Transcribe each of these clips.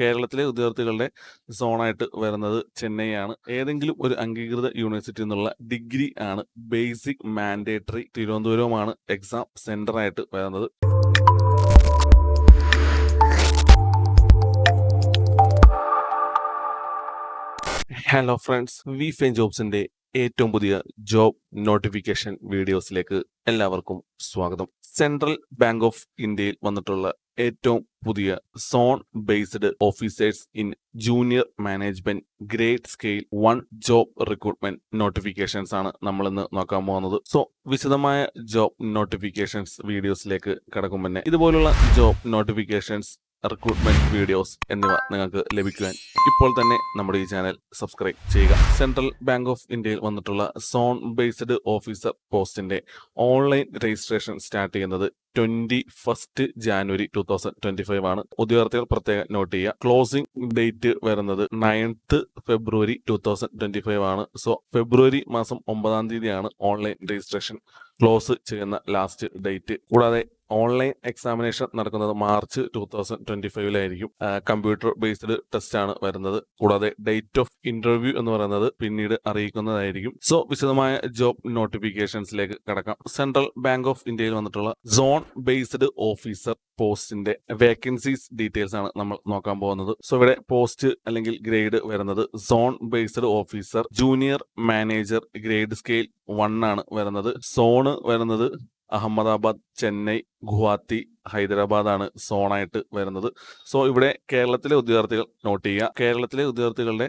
കേരളത്തിലെ വിദ്യാർത്ഥികളുടെ സോണായിട്ട് വരുന്നത് ചെന്നൈയാണ്. ഏതെങ്കിലും ഒരു അംഗീകൃത യൂണിവേഴ്സിറ്റി എന്നുള്ള ഡിഗ്രി ആണ് ബേസിക് മാൻഡേറ്ററി തിരുവനന്തപുരവുമാണ് എക്സാം സെന്റർ ആയിട്ട് വരുന്നത്. ഹലോ ഫ്രണ്ട്സ് വി ഫെൻ ജോബ്സിന്റെ ഏറ്റവും പുതിയ ജോബ് നോട്ടിഫിക്കേഷൻ വീഡിയോസിലേക്ക് എല്ലാവർക്കും സ്വാഗതം. സെൻട്രൽ ബാങ്ക് ഓഫ് ഇന്ത്യയിൽ വന്നിട്ടുള്ള ഏറ്റവും പുതിയ zone based officers in junior management grade scale one job recruitment notifications ആണ് നമ്മൾ ഇന്ന് നോക്കാൻ പോകുന്നത്. സോ വിശദമായ ജോബ് നോട്ടിഫിക്കേഷൻസ് വീഡിയോസിലേക്ക് കടക്കും മുന്നേ ഇതുപോലുള്ള ജോബ് നോട്ടിഫിക്കേഷൻസ് റിക്രൂട്ട്മെന്റ് വീഡിയോസ് എന്നിവ നിങ്ങൾക്ക് ലഭിക്കുവാൻ ഇപ്പോൾ തന്നെ നമ്മുടെ ഈ ചാനൽ സബ്സ്ക്രൈബ് ചെയ്യുക. സെൻട്രൽ ബാങ്ക് ഓഫ് ഇന്ത്യയിൽ വന്നിട്ടുള്ള സോൺ ബേസ്ഡ് ഓഫീസർ പോസ്റ്റിന്റെ ഓൺലൈൻ രജിസ്ട്രേഷൻ സ്റ്റാർട്ട് ചെയ്യുന്നത് twenty first January two thousand twenty five ആണ്. ഉദ്യോഗാർത്ഥികൾ പ്രത്യേകം നോട്ട് ചെയ്യുക. ക്ലോസിംഗ് ഡേറ്റ് വരുന്നത് ninth February two thousand twenty five ആണ്. സോ ഫെബ്രുവരി മാസം ഒമ്പതാം തീയതിയാണ് ഓൺലൈൻ രജിസ്ട്രേഷൻ ക്ലോസ് ചെയ്യുന്ന ലാസ്റ്റ് ഡേറ്റ് കൂടാതെ ഓൺലൈൻ എക്സാമിനേഷൻ നടക്കുന്നത് മാർച്ച് ടൂ തൗസൻഡ് ട്വന്റി ഫൈവിലായിരിക്കും കമ്പ്യൂട്ടർ ബേസ്ഡ് ടെസ്റ്റ് ആണ് വരുന്നത്. കൂടാതെ ഡേറ്റ് ഓഫ് ഇന്റർവ്യൂ എന്ന് പറയുന്നത് പിന്നീട് അറിയിക്കുന്നതായിരിക്കും. സോ വിശദമായ ജോബ് നോട്ടിഫിക്കേഷൻസിലേക്ക് കടക്കാം. സെൻട്രൽ ബാങ്ക് ഓഫ് ഇന്ത്യയിൽ വന്നിട്ടുള്ള സോൺ ബേസ്ഡ് ഓഫീസർ പോസ്റ്റിന്റെ വേക്കൻസീസ് ഡീറ്റെയിൽസ് ആണ് നമ്മൾ നോക്കാൻ പോകുന്നത്. സോ ഇവിടെ പോസ്റ്റ് അല്ലെങ്കിൽ ഗ്രേഡ് വരുന്നത് zone based officer junior manager grade scale one ആണ് വരുന്നത്. സോണ് വരുന്നത് അഹമ്മദാബാദ് ചെന്നൈ ഗുവാഹത്തി ഹൈദരാബാദ് ആണ് സോണായിട്ട് വരുന്നത്. സോ ഇവിടെ കേരളത്തിലെ ഉദ്യോഗാർത്ഥികൾ നോട്ട് ചെയ്യുക. കേരളത്തിലെ ഉദ്യോഗാർത്ഥികളുടെ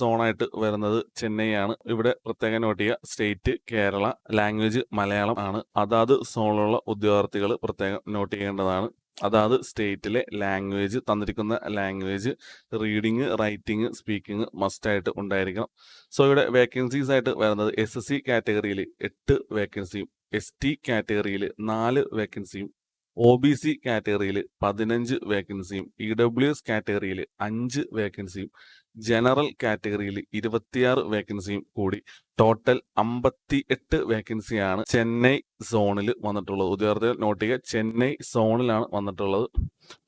സോണായിട്ട് വരുന്നത് ചെന്നൈ ആണ് ഇവിടെ പ്രത്യേകം നോട്ട് ചെയ്യുക. സ്റ്റേറ്റ് കേരള ലാംഗ്വേജ് മലയാളം ആണ്. അതാത് സോണിലുള്ള ഉദ്യോഗാർത്ഥികൾ പ്രത്യേകം നോട്ട് ചെയ്യേണ്ടതാണ്. അതാത് സ്റ്റേറ്റിലെ ലാംഗ്വേജ് തന്നിരിക്കുന്ന ലാംഗ്വേജ് റീഡിങ് റൈറ്റിംഗ് സ്പീക്കിംഗ് മസ്റ്റായിട്ട് ഉണ്ടായിരിക്കണം. സോ ഇവിടെ വേക്കൻസീസ് ആയിട്ട് വരുന്നത് എസ് എസ് സി കാറ്റഗറിയിൽ എട്ട് വേക്കൻസിയും എസ് ടി കാറ്റഗറിയിൽ നാല് വേക്കൻസിയും ഒ ബി സി കാറ്റഗറിയിൽ പതിനഞ്ച് വേക്കൻസിയും ഇ ഡബ്ല്യു എസ് കാറ്റഗറിയിൽ അഞ്ച് വേക്കൻസിയും ജനറൽ കാറ്റഗറിയിൽ ഇരുപത്തിയാറ് വേക്കൻസിയും കൂടി. ടോട്ടൽ അമ്പത്തി എട്ട് വേക്കൻസിയാണ് ചെന്നൈ സോണിൽ വന്നിട്ടുള്ളത്. ഉദ്യോഗാർത്ഥികൾ നോട്ട് ചെയ്യുക ചെന്നൈ സോണിലാണ് വന്നിട്ടുള്ളത്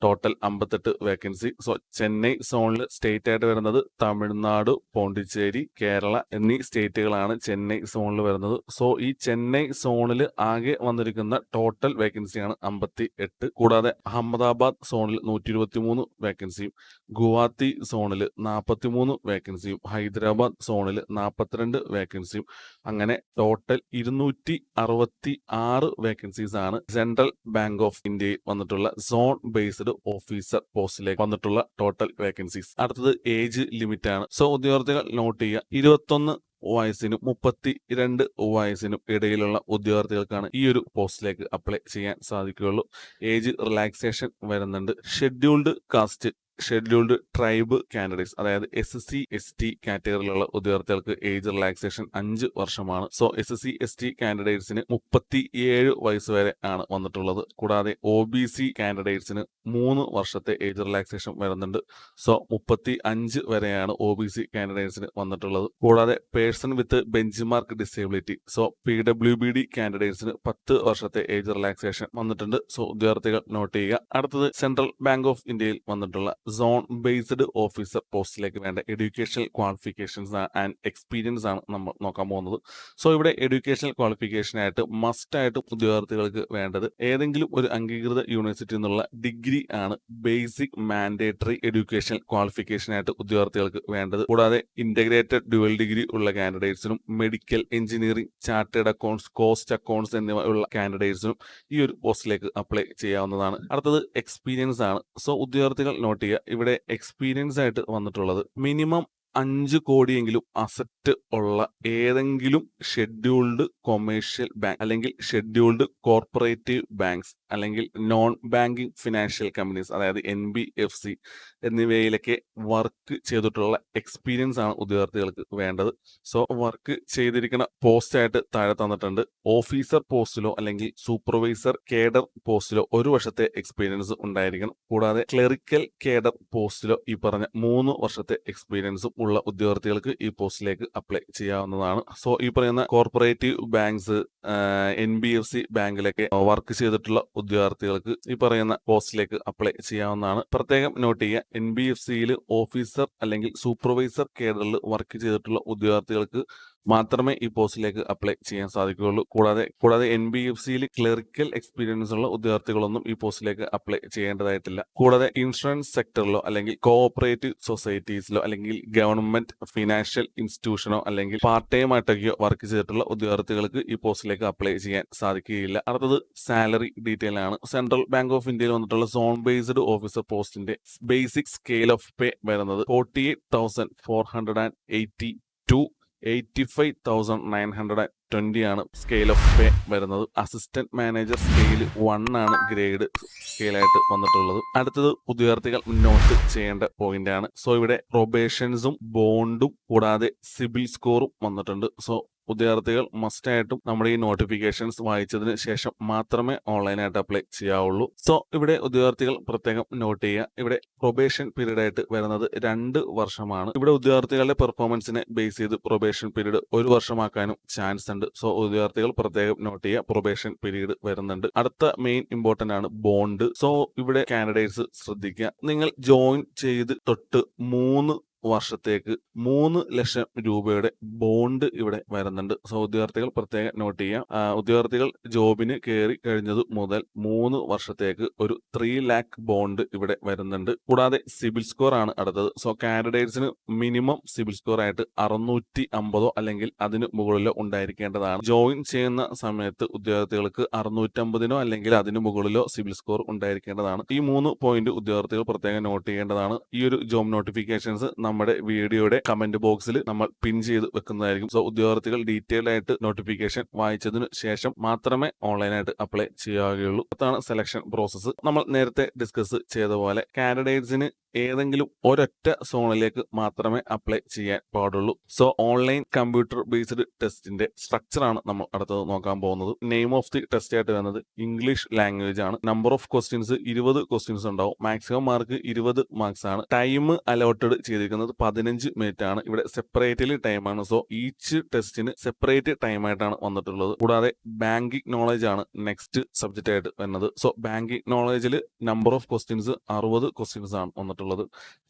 ടോട്ടൽ അമ്പത്തെട്ട് വേക്കൻസി സോ ചെന്നൈ സോണിൽ സ്റ്റേറ്റ് ആയിട്ട് വരുന്നത് തമിഴ്നാട് പോണ്ടിച്ചേരി കേരള എന്നീ സ്റ്റേറ്റുകളാണ് ചെന്നൈ സോണിൽ വരുന്നത്. സോ ഈ ചെന്നൈ സോണിൽ ആകെ വന്നിരിക്കുന്ന ടോട്ടൽ വേക്കൻസിയാണ് അമ്പത്തി എട്ട് കൂടാതെ അഹമ്മദാബാദ് സോണിൽ നൂറ്റി ഇരുപത്തി മൂന്ന് വേക്കൻസിയും ഗുവാഹത്തി സോണിൽ നാൽപ്പത്തി മൂന്ന് വേക്കൻസിയും ഹൈദരാബാദ് സോണിൽ നാൽപ്പത്തിരണ്ട് വേക്കൻസിയും അങ്ങനെ ടോട്ടൽ ഇരുന്നൂറ്റി അറുപത്തി ആറ് വേക്കൻസീസ് ആണ് സെൻട്രൽ ബാങ്ക് ഓഫ് ഇന്ത്യയിൽ വന്നിട്ടുള്ള സോൺ ബേസ്ഡ് ഓഫീസർ പോസ്റ്റിലേക്ക് വന്നിട്ടുള്ള ടോട്ടൽ വേക്കൻസീസ് അടുത്തത് ഏജ് ലിമിറ്റ് ആണ്. സോ ഉദ്യോഗാർത്ഥികൾ നോട്ട് ചെയ്യുക ഇരുപത്തൊന്ന് വയസ്സിനും മുപ്പത്തി രണ്ട് വയസ്സിനും ഇടയിലുള്ള ഉദ്യോഗാർത്ഥികൾക്കാണ് ഈ ഒരു പോസ്റ്റിലേക്ക് അപ്ലൈ ചെയ്യാൻ സാധിക്കുകയുള്ളൂ. ഏജ് റിലാക്സേഷൻ വരുന്നുണ്ട്. Scheduled caste scheduled tribe candidates അതായത് എസ് സി എസ് ടി കാറ്റഗറിയിലുള്ള ഉദ്യോഗാർത്ഥികൾക്ക് ഏജ് റിലാക്സേഷൻ അഞ്ച് വർഷമാണ്. So S C S T കാൻഡിഡേറ്റ്സിന് മുപ്പത്തി ഏഴ് വയസ്സ് വരെ ആണ് വന്നിട്ടുള്ളത്. കൂടാതെ ഒ ബി സി കാൻഡിഡേറ്റ്സിന് മൂന്ന് വർഷത്തെ ഏജ് റിലാക്സേഷൻ വരുന്നുണ്ട്. സോ മുപ്പത്തി അഞ്ച് വരെയാണ് ഒ ബി സി കാൻഡിഡേറ്റ്സിന് വന്നിട്ടുള്ളത്. കൂടാതെ person with benchmark disability so P W B D കാൻഡിഡേറ്റ്സിന് പത്ത് വർഷത്തെ ഏജ് റിലാക്സേഷൻ വന്നിട്ടുണ്ട്. സോ ഉദ്യോഗാർത്ഥികൾ നോട്ട് ചെയ്യുക. അടുത്തത് സെൻട്രൽ ബാങ്ക് ഓഫ് ഇന്ത്യയിൽ വന്നിട്ടുള്ള സോൺ ബേസ്ഡ് ഓഫീസർ പോസ്റ്റിലേക്ക് വേണ്ട എഡ്യൂക്കേഷണൽ ക്വാളിഫിക്കേഷൻസ് ആൻഡ് എക്സ്പീരിയൻസ് ആണ് നമ്മൾ നോക്കാൻ പോകുന്നത്. സോ ഇവിടെ എഡ്യൂക്കേഷണൽ ക്വാളിഫിക്കേഷനായിട്ട് മസ്റ്റ് ആയിട്ട് ഉദ്യോഗാർത്ഥികൾക്ക് വേണ്ടത് ഏതെങ്കിലും ഒരു അംഗീകൃത യൂണിവേഴ്സിറ്റി നിന്നുള്ള ഡിഗ്രി ആണ് ബേസിക് മാൻഡേറ്ററി എഡ്യൂക്കേഷണൽ ക്വാളിഫിക്കേഷനായിട്ട് ഉദ്യോഗാർത്ഥികൾക്ക് വേണ്ടത്. കൂടാതെ ഇന്റഗ്രേറ്റഡ് ഡ്യുവൽ ഡിഗ്രി ഉള്ള കാൻഡിഡേറ്റ്സിനും medical engineering chartered accounts cost accounts എന്നിവ ഉള്ള കാൻഡിഡേറ്റ്സിനും ഈ ഒരു പോസ്റ്റിലേക്ക് അപ്ലൈ ചെയ്യാവുന്നതാണ്. അടുത്തത് എക്സ്പീരിയൻസ് ആണ്. സോ ഉദ്യോഗാർത്ഥികൾ നോട്ട് ഇവിടെ എക്സ്പീരിയൻസ് ആയിട്ട് വന്നിട്ടുള്ളത്. മിനിമം അഞ്ച് കോടിയെങ്കിലും അസറ്റ് ഉള്ള ഏതെങ്കിലും ഷെഡ്യൂൾഡ് കൊമേഴ്ഷ്യൽ ബാങ്ക് അല്ലെങ്കിൽ ഷെഡ്യൂൾഡ് കോർപ്പറേറ്റീവ് ബാങ്ക്സ് അല്ലെങ്കിൽ നോൺ ബാങ്കിങ് ഫിനാൻഷ്യൽ കമ്പനീസ് അതായത് എൻ ബി എഫ് സി എന്നിവയിലൊക്കെ വർക്ക് ചെയ്തിട്ടുള്ള എക്സ്പീരിയൻസ് ആണ് ഉദ്യോഗാർത്ഥികൾക്ക് വേണ്ടത്. സോ വർക്ക് ചെയ്തിരിക്കുന്ന പോസ്റ്റ് ആയിട്ട് താഴെ തന്നിട്ടുണ്ട്. ഓഫീസർ പോസ്റ്റിലോ അല്ലെങ്കിൽ സൂപ്പർവൈസർ കേഡർ പോസ്റ്റിലോ ഒരു വർഷത്തെ എക്സ്പീരിയൻസ് ഉണ്ടായിരിക്കണം. കൂടാതെ ക്ലറിക്കൽ കേഡർ പോസ്റ്റിലോ ഈ പറഞ്ഞ മൂന്ന് വർഷത്തെ എക്സ്പീരിയൻസും ഉള്ള ഉദ്യോഗാർത്ഥികൾക്ക് ഈ പോസ്റ്റിലേക്ക് അപ്ലൈ ചെയ്യാവുന്നതാണ്. സോ ഈ പറയുന്ന corporative banks N B F C ബാങ്കിലൊക്കെ work ചെയ്തിട്ടുള്ള ഉദ്യോഗാർത്ഥികൾക്ക് ഈ പറയുന്ന പോസ്റ്റിലേക്ക് അപ്ലൈ ചെയ്യാവുന്നതാണ്. പ്രത്യേകം നോട്ട് ചെയ്യുക എൻ ബി എഫ് സിയിൽ ഓഫീസർ അല്ലെങ്കിൽ സൂപ്പർവൈസർ കേഡറിൽ വർക്ക് ചെയ്തിട്ടുള്ള ഉദ്യോഗാർത്ഥികൾക്ക് മാത്രമേ ഈ പോസ്റ്റിലേക്ക് അപ്ലൈ ചെയ്യാൻ സാധിക്കുകയുള്ളൂ. കൂടാതെ കൂടാതെ എൻ ബി എഫ് സിയിൽ ക്ലറിക്കൽ എക്സ്പീരിയൻസ് ഉള്ള ഉദ്യോഗാർത്ഥികളൊന്നും ഈ പോസ്റ്റിലേക്ക് അപ്ലൈ ചെയ്യേണ്ടതായിട്ടില്ല. കൂടാതെ ഇൻഷുറൻസ് സെക്ടറിലോ അല്ലെങ്കിൽ കോഓപ്പറേറ്റീവ് സൊസൈറ്റീസിലോ അല്ലെങ്കിൽ ഗവൺമെന്റ് ഫിനാൻഷ്യൽ ഇൻസ്റ്റിറ്റ്യൂഷനോ അല്ലെങ്കിൽ പാർട്ട് ടൈം ആയിട്ടൊക്കെയോ വർക്ക് ചെയ്തിട്ടുള്ള ഉദ്യോഗാർത്ഥികൾക്ക് ഈ പോസ്റ്റിലേക്ക് അപ്ലൈ ചെയ്യാൻ സാധിക്കുകയില്ല. അടുത്തത് സാലറി ഡീറ്റെയിൽ ആണ്. സെൻട്രൽ ബാങ്ക് ഓഫ് ഇന്ത്യയിൽ വന്നിട്ടുള്ള സോൺ ബേസ്ഡ് ഓഫീസർ പോസ്റ്റിന്റെ ബേസിക് സ്കെയിൽ ഓഫ് പേ വരുന്നത് forty eight thousand four hundred and eighty two eighty five thousand nine hundred twenty ആണ് സ്കെയിൽ ഓഫ് പേ വരുന്നത്. അസിസ്റ്റന്റ് മാനേജർ സ്കെയിൽ വൺ ആണ് grade സ്കെയിലായിട്ട് വന്നിട്ടുള്ളത്. അടുത്തത് ഉദ്യോഗാർത്ഥികൾ നോട്ട് ചെയ്യേണ്ട പോയിന്റ് ആണ്. സോ ഇവിടെ പ്രൊബേഷൻസും ബോണ്ടും കൂടാതെ സിബിൽ സ്കോറും വന്നിട്ടുണ്ട്. സോ ഉദ്യോഗാർത്ഥികൾ മസ്റ്റ് ആയിട്ടും നമ്മുടെ ഈ നോട്ടിഫിക്കേഷൻസ് വായിച്ചതിന് ശേഷം മാത്രമേ ഓൺലൈനായിട്ട് അപ്ലൈ ചെയ്യാവുള്ളൂ. സോ ഇവിടെ ഉദ്യോഗാർത്ഥികൾ പ്രത്യേകം നോട്ട് ചെയ്യുക. ഇവിടെ പ്രൊബേഷൻ പീരീഡ് ആയിട്ട് വരുന്നത് രണ്ട് വർഷമാണ്. ഇവിടെ ഉദ്യോഗാർത്ഥികളുടെ പെർഫോമൻസിനെ ബേസ് ചെയ്ത് പ്രൊബേഷൻ പീരീഡ് ഒരു വർഷമാക്കാനും ചാൻസ് ഉണ്ട്. സോ ഉദ്യോഗാർത്ഥികൾ പ്രത്യേകം നോട്ട് ചെയ്യുക. പ്രൊബേഷൻ പീരീഡ് വരുന്നുണ്ട്. അടുത്ത മെയിൻ ഇമ്പോർട്ടന്റ് ആണ് ബോണ്ട് സോ ഇവിടെ കാൻഡിഡേറ്റ്സ് ശ്രദ്ധിക്കുക. നിങ്ങൾ ജോയിൻ ചെയ്ത് തൊട്ട് മൂന്ന് വർഷത്തേക്ക് മൂന്ന് ലക്ഷം രൂപയുടെ ബോണ്ട് ഇവിടെ വരുന്നുണ്ട്. സോ ഉദ്യോഗാർത്ഥികൾ പ്രത്യേകം നോട്ട് ചെയ്യാം. ഉദ്യോഗാർത്ഥികൾ ജോബിന് കയറി കഴിഞ്ഞത് മുതൽ മൂന്ന് വർഷത്തേക്ക് ഒരു ത്രീ ലാക്ക് ബോണ്ട് ഇവിടെ വരുന്നുണ്ട്. കൂടാതെ സിബിൽ സ്കോർ ആണ് അടുത്തത്. സോ കാൻഡിഡേറ്റ്സിന് മിനിമം സിബിൽ സ്കോർ ആയിട്ട് അറുന്നൂറ്റി അമ്പതോ അല്ലെങ്കിൽ അതിന് മുകളിലോ ഉണ്ടായിരിക്കേണ്ടതാണ്. ജോയിൻ ചെയ്യുന്ന സമയത്ത് ഉദ്യോഗാർത്ഥികൾക്ക് അറുന്നൂറ്റമ്പതിനോ അല്ലെങ്കിൽ അതിന് മുകളിലോ സിബിൽ സ്കോർ ഉണ്ടായിരിക്കേണ്ടതാണ്. ഈ മൂന്ന് പോയിന്റ് ഉദ്യോഗാർത്ഥികൾ പ്രത്യേകം നോട്ട് ചെയ്യേണ്ടതാണ്. ഈ ഒരു ജോബ് നോട്ടിഫിക്കേഷൻസ് നമ്മുടെ വീഡിയോയുടെ കമന്റ് ബോക്സിൽ നമ്മൾ പിൻ ചെയ്ത് വെക്കുന്നതായിരിക്കും. സോ ഉദ്യോഗാർത്ഥികൾ ഡീറ്റെയിൽ ആയിട്ട് നോട്ടിഫിക്കേഷൻ വായിച്ചതിനു ശേഷം മാത്രമേ ഓൺലൈനായിട്ട് അപ്ലൈ ചെയ്യാവുകയുള്ളൂ. അതാണ് സെലക്ഷൻ പ്രോസസ്സ് നമ്മൾ നേരത്തെ ഡിസ്കസ് ചെയ്ത പോലെ കാൻഡിഡേറ്റ്സിന് ഏതെങ്കിലും ഒരൊറ്റ സോണിലേക്ക് മാത്രമേ അപ്ലൈ ചെയ്യാൻ പാടുള്ളൂ. സോ ഓൺലൈൻ കമ്പ്യൂട്ടർ ബേസ്ഡ് ടെസ്റ്റിന്റെ സ്ട്രക്ചർ ആണ് നമ്മൾ അടുത്തത് നോക്കാൻ പോകുന്നത്. നെയിം ഓഫ് ദി ടെസ്റ്റ് ആയിട്ട് വരുന്നത് ഇംഗ്ലീഷ് ലാംഗ്വേജ് ആണ്. നമ്പർ ഓഫ് ക്വസ്റ്റ്യൻസ് ഇരുപത് ക്വസ്റ്റ്യൻസ് ഉണ്ടാവും. മാക്സിമം മാർക്ക് ഇരുപത് മാർക്സ് ആണ്. ടൈം അലോട്ടഡ് ചെയ്തിരിക്കുന്നത് പതിനഞ്ച് മിനിറ്റ് ആണ്. ഇവിടെ സെപ്പറേറ്റ്ലി ടൈമാണ് സോ ഈച്ച് ടെസ്റ്റിന് സെപ്പറേറ്റ് ടൈം ആയിട്ടാണ് വന്നിട്ടുള്ളത്. കൂടാതെ ബാങ്കിങ് നോളജ് ആണ് നെക്സ്റ്റ് സബ്ജക്റ്റ് ആയിട്ട് വരുന്നത്. സോ ബാങ്കിങ് നോളജിൽ നമ്പർ ഓഫ് ക്വസ്റ്റ്യൻസ് അറുപത് ക്വസ്റ്റ്യൻസ് ആണ് വന്നിട്ടുള്ളത്.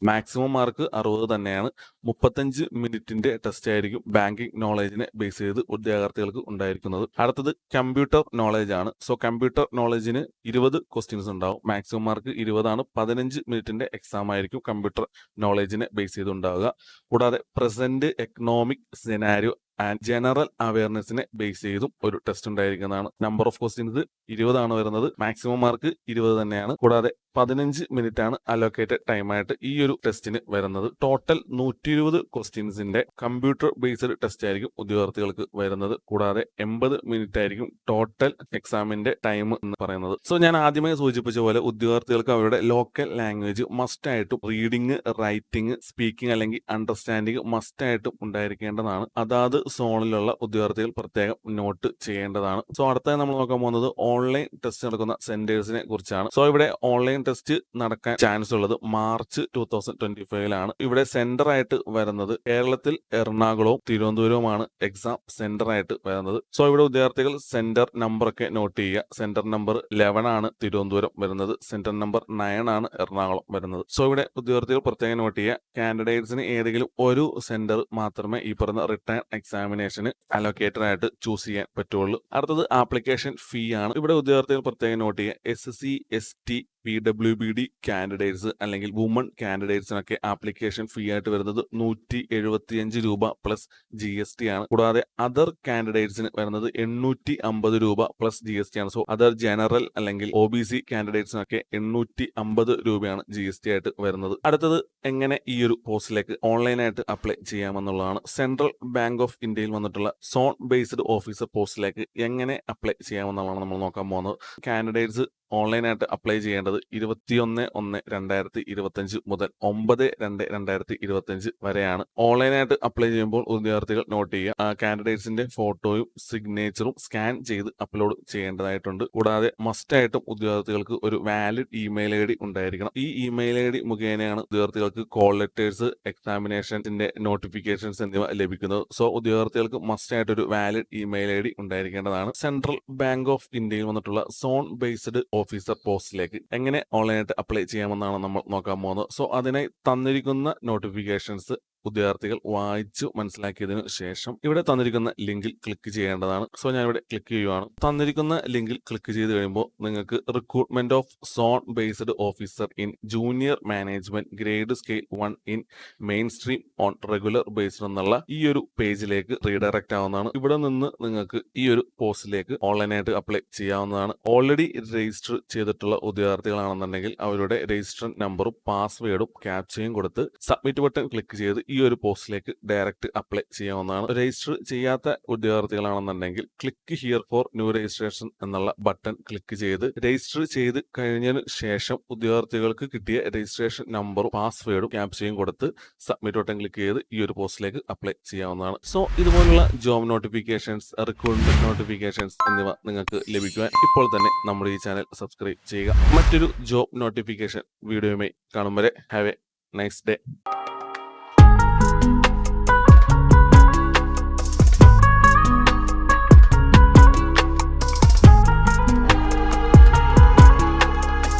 മാക്സിമം മാർക്ക് അറുപത് തന്നെയാണ്. മുപ്പത്തഞ്ച് മിനിറ്റിന്റെ ടെസ്റ്റ് ആയിരിക്കും ബാങ്കിങ് നോളജിനെ ബേസ് ചെയ്ത് ഉദ്യോഗാർത്ഥികൾക്ക് ഉണ്ടായിരിക്കുന്നത്. അടുത്തത് കമ്പ്യൂട്ടർ നോളജ് ആണ്. സോ കമ്പ്യൂട്ടർ നോളജിന് ഇരുപത് ക്വസ്റ്റ്യൻസ് ഉണ്ടാവും. മാക്സിമം മാർക്ക് ഇരുപതാണ്. പതിനഞ്ച് മിനിറ്റിന്റെ എക്സാം ആയിരിക്കും കമ്പ്യൂട്ടർ നോളജിനെ ബേസ് ചെയ്ത് ഉണ്ടാവുക. കൂടാതെ present economic scenario and general അവയർനെസ്സിനെ base ചെയ്തും ഒരു ടെസ്റ്റ് ഉണ്ടായിരിക്കുന്നതാണ്. നമ്പർ ഓഫ് ക്വസ്റ്റ്യൻസ് ഇരുപതാണ് വരുന്നത്. മാക്സിമം മാർക്ക് ഇരുപത് തന്നെയാണ്. കൂടാതെ പതിനഞ്ച് മിനിറ്റ് ആണ് അലോക്കേറ്റഡ് ടൈമായിട്ട് ഈ ഒരു ടെസ്റ്റിന് വരുന്നത്. ടോട്ടൽ നൂറ്റി ഇരുപത് ക്വസ്റ്റ്യൻസിന്റെ കമ്പ്യൂട്ടർ ബേസ്ഡ് ടെസ്റ്റ് ആയിരിക്കും ഉദ്യോഗാർത്ഥികൾക്ക് വരുന്നത്. കൂടാതെ എൺപത് മിനിറ്റ് ആയിരിക്കും ടോട്ടൽ എക്സാമിന്റെ ടൈം എന്ന് പറയുന്നത്. സോ ഞാൻ ആദ്യമേ സൂചിപ്പിച്ച പോലെ ഉദ്യോഗാർത്ഥികൾക്ക് അവരുടെ ലോക്കൽ ലാംഗ്വേജ് മസ്റ്റ് ആയിട്ടും റീഡിംഗ് റൈറ്റിംഗ് സ്പീക്കിംഗ് അല്ലെങ്കിൽ അണ്ടർസ്റ്റാൻഡിംഗ് മസ്റ്റ് ആയിട്ടും ഉണ്ടായിരിക്കേണ്ടതാണ്. അതാത് സോണിലുള്ള ഉദ്യോഗാർത്ഥികൾ പ്രത്യേകം നോട്ട് ചെയ്യേണ്ടതാണ്. സോ അടുത്തായി നമ്മൾ നോക്കാൻ പോകുന്നത് ഓൺലൈൻ ടെസ്റ്റ് നടക്കുന്ന സെന്റേഴ്സിനെ കുറിച്ചാണ്. സോ ഇവിടെ ഓൺലൈൻ ടെസ്റ്റ് നടക്കാൻ ചാൻസ് ഉള്ളത് മാർച്ച് ടൂ തൗസൻഡ് ട്വന്റി ഫൈവിലാണ് ഇവിടെ സെന്റർ ആയിട്ട് വരുന്നത് കേരളത്തിൽ എറണാകുളവും തിരുവനന്തപുരവുമാണ് എക്സാം സെന്റർ ആയിട്ട് വരുന്നത്. സോ ഇവിടെ വിദ്യാർത്ഥികൾ സെന്റർ നമ്പർ ഒക്കെ നോട്ട് ചെയ്യുക. സെന്റർ നമ്പർ ലെവൻ ആണ് തിരുവനന്തപുരം വരുന്നത്. സെന്റർ നമ്പർ നയൻ ആണ് എറണാകുളം വരുന്നത്. സോ ഇവിടെ വിദ്യാർത്ഥികൾ പ്രത്യേകം നോട്ട് ചെയ്യുക. കാൻഡിഡേറ്റ്സിന് ഏതെങ്കിലും ഒരു സെന്റർ മാത്രമേ ഈ പറയുന്ന റിട്ടേൺ എക്സാമിനേഷന് അലോക്കേറ്റഡ് ആയിട്ട് ചൂസ് ചെയ്യാൻ പറ്റുള്ളൂ. അടുത്തത് ആപ്ലിക്കേഷൻ ഫീ ആണ്. ഇവിടെ വിദ്യാർത്ഥികൾ പ്രത്യേകം നോട്ട് ചെയ്യുക. S C S T P W B D candidates അല്ലെങ്കിൽ വുമൺ കാൻഡിഡേറ്റ്സിനൊക്കെ ആപ്ലിക്കേഷൻ ഫീ ആയിട്ട് വരുന്നത് നൂറ്റി എഴുപത്തിയഞ്ച് രൂപ പ്ലസ് ജി എസ് ടി ആണ്. കൂടാതെ അതർ കാൻഡിഡേറ്റ്സിന് വരുന്നത് എണ്ണൂറ്റി അമ്പത് രൂപ പ്ലസ് ജി എസ് ടി ആണ്. സോ അതർ ജനറൽ അല്ലെങ്കിൽ ഒ ബി സി കാൻഡിഡേറ്റ്സിനൊക്കെ എണ്ണൂറ്റി അമ്പത് രൂപയാണ് ജി എസ് ടി ആയിട്ട് വരുന്നത്. അടുത്തത് എങ്ങനെ ഈ ഒരു പോസ്റ്റിലേക്ക് ഓൺലൈനായിട്ട് അപ്ലൈ ചെയ്യാമെന്നുള്ളതാണ്. സെൻട്രൽ ബാങ്ക് ഓഫ് ഇന്ത്യയിൽ വന്നിട്ടുള്ള സോൺ ബേസ്ഡ് ഓഫീസർ പോസ്റ്റിലേക്ക് എങ്ങനെ അപ്ലൈ ചെയ്യാമെന്നുള്ളതാണ് നമ്മൾ നോക്കാൻ പോകുന്നത്. കാൻഡിഡേറ്റ്സ് ഓൺലൈനായിട്ട് അപ്ലൈ ചെയ്യേണ്ടത് ഇരുപത്തിയൊന്ന് ഒന്ന് രണ്ടായിരത്തി ഇരുപത്തഞ്ച് മുതൽ ഒമ്പത് രണ്ട് രണ്ടായിരത്തി ഇരുപത്തഞ്ച് വരെയാണ്. ഓൺലൈനായിട്ട് അപ്ലൈ ചെയ്യുമ്പോൾ ഉദ്യോഗാർത്ഥികൾ നോട്ട് ചെയ്യുക. കാൻഡിഡേറ്റ്സിന്റെ ഫോട്ടോയും സിഗ്നേച്ചറും സ്കാൻ ചെയ്ത് അപ്ലോഡ് ചെയ്യേണ്ടതായിട്ടുണ്ട്. കൂടാതെ മസ്റ്റ് ആയിട്ടും ഉദ്യോഗാർത്ഥികൾക്ക് ഒരു വാലിഡ് ഇമെയിൽ ഐ ഡി ഉണ്ടായിരിക്കണം. ഈ ഇമെയിൽ ഐ ഡി മുഖേനയാണ് ഉദ്യോഗാർത്ഥികൾക്ക് കോൾ ലെറ്റേഴ്സ് എക്സാമിനേഷൻസിന്റെ നോട്ടിഫിക്കേഷൻസ് എന്നിവ ലഭിക്കുന്നത്. സോ ഉദ്യോഗാർത്ഥികൾക്ക് മസ്റ്റ് ആയിട്ട് ഒരു വാലിഡ് ഇമെയിൽ ഐ ഡി ഉണ്ടായിരിക്കേണ്ടതാണ്. സെൻട്രൽ ബാങ്ക് ഓഫ് ഇന്ത്യയിൽ വന്നിട്ടുള്ള സോൺ ബേസ്ഡ് ഓഫീസർ പോസ്റ്റിലേക്ക് എങ്ങനെ ഓൺലൈനായിട്ട് അപ്ലൈ ചെയ്യാമെന്നാണ് നമ്മൾ നോക്കാൻ പോകുന്നത്. സോ അതിനായി തന്നിരിക്കുന്ന നോട്ടിഫിക്കേഷൻസ് ഉദ്യോഗാർത്ഥികൾ വായിച്ചു മനസ്സിലാക്കിയതിനു ശേഷം ഇവിടെ തന്നിരിക്കുന്ന ലിങ്കിൽ ക്ലിക്ക് ചെയ്യേണ്ടതാണ്. സോ ഞാൻ ഇവിടെ ക്ലിക്ക് ചെയ്യുവാണ്. തന്നിരിക്കുന്ന ലിങ്കിൽ ക്ലിക്ക് ചെയ്ത് കഴിയുമ്പോൾ നിങ്ങൾക്ക് recruitment of zone based officer in junior management grade scale one in mainstream on regular based എന്നുള്ള ഈ ഒരു പേജിലേക്ക് റീഡയറക്റ്റ് ആവുന്നതാണ്. ഇവിടെ നിന്ന് നിങ്ങൾക്ക് ഈ ഒരു പോസ്റ്റിലേക്ക് ഓൺലൈനായിട്ട് അപ്ലൈ ചെയ്യാവുന്നതാണ്. ഓൾറെഡി രജിസ്റ്റർ ചെയ്തിട്ടുള്ള ഉദ്യോഗാർത്ഥികളാണെന്നുണ്ടെങ്കിൽ അവരുടെ രജിസ്റ്റർ നമ്പറും പാസ്വേഡും ക്യാപ്ചയും കൊടുത്ത് സബ്മിറ്റ് ബട്ടൺ ക്ലിക്ക് ചെയ്ത് ഈ ഒരു പോസ്റ്റിലേക്ക് ഡയറക്റ്റ് അപ്ലൈ ചെയ്യാവുന്നതാണ്. രജിസ്റ്റർ ചെയ്യാത്ത ഉദ്യോഗാർത്ഥികളാണെന്നുണ്ടെങ്കിൽ click here for new registration എന്നുള്ള ബട്ടൺ ക്ലിക്ക് ചെയ്ത് രജിസ്റ്റർ ചെയ്ത് കഴിഞ്ഞതിന് ശേഷം ഉദ്യോഗാർത്ഥികൾക്ക് കിട്ടിയ രജിസ്ട്രേഷൻ നമ്പറും പാസ്വേഡും ക്യാപ്ചയും കൊടുത്ത് സബ്മിറ്റ് ബട്ടൺ ക്ലിക്ക് ചെയ്ത് ഈ ഒരു പോസ്റ്റിലേക്ക് അപ്ലൈ ചെയ്യാവുന്നതാണ്. സോ ഇതുപോലുള്ള ജോബ് നോട്ടിഫിക്കേഷൻസ് റിക്രൂട്ട്മെന്റ് നോട്ടിഫിക്കേഷൻസ് എന്നിവ നിങ്ങൾക്ക് ലഭിക്കുവാൻ ഇപ്പോൾ തന്നെ നമ്മുടെ ഈ ചാനൽ സബ്സ്ക്രൈബ് ചെയ്യുക. മറ്റൊരു ജോബ് നോട്ടിഫിക്കേഷൻ വീഡിയോയുമായി കാണും വരെ. Have A nice day